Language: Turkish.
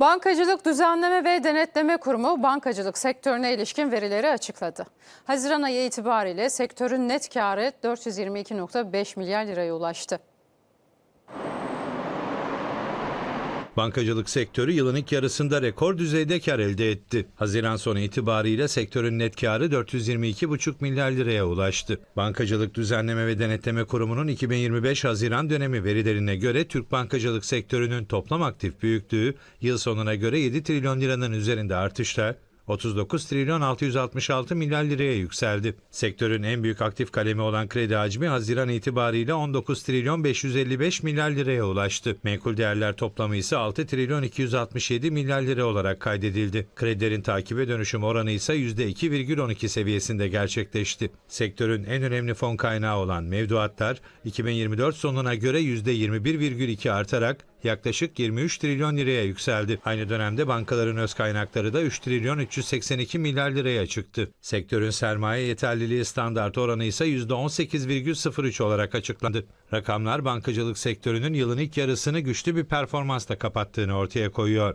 Bankacılık Düzenleme ve Denetleme Kurumu bankacılık sektörüne ilişkin verileri açıkladı. Haziran ayı itibariyle sektörün net karı 422.5 milyar liraya ulaştı. Bankacılık sektörü yılın ilk yarısında rekor düzeyde kar elde etti. Haziran sonu itibariyle sektörün net karı 422,5 milyar liraya ulaştı. Bankacılık Düzenleme ve Denetleme Kurumu'nun 2025 Haziran dönemi verilerine göre Türk bankacılık sektörünün toplam aktif büyüklüğü yıl sonuna göre 7 trilyon liranın üzerinde artışla 39 trilyon 666 milyar liraya yükseldi. Sektörün en büyük aktif kalemi olan kredi hacmi Haziran itibariyle 19 trilyon 555 milyar liraya ulaştı. Menkul değerler toplamı ise 6 trilyon 267 milyar lira olarak kaydedildi. Kredilerin takibe dönüşüm oranı ise %2,12 seviyesinde gerçekleşti. Sektörün en önemli fon kaynağı olan mevduatlar 2024 sonuna göre %21,2 artarak yaklaşık 23 trilyon liraya yükseldi. Aynı dönemde bankaların öz kaynakları da 3 trilyon 382 milyar liraya çıktı. Sektörün sermaye yeterliliği standart oranı ise %18,03 olarak açıklandı. Rakamlar bankacılık sektörünün yılın ilk yarısını güçlü bir performansla kapattığını ortaya koyuyor.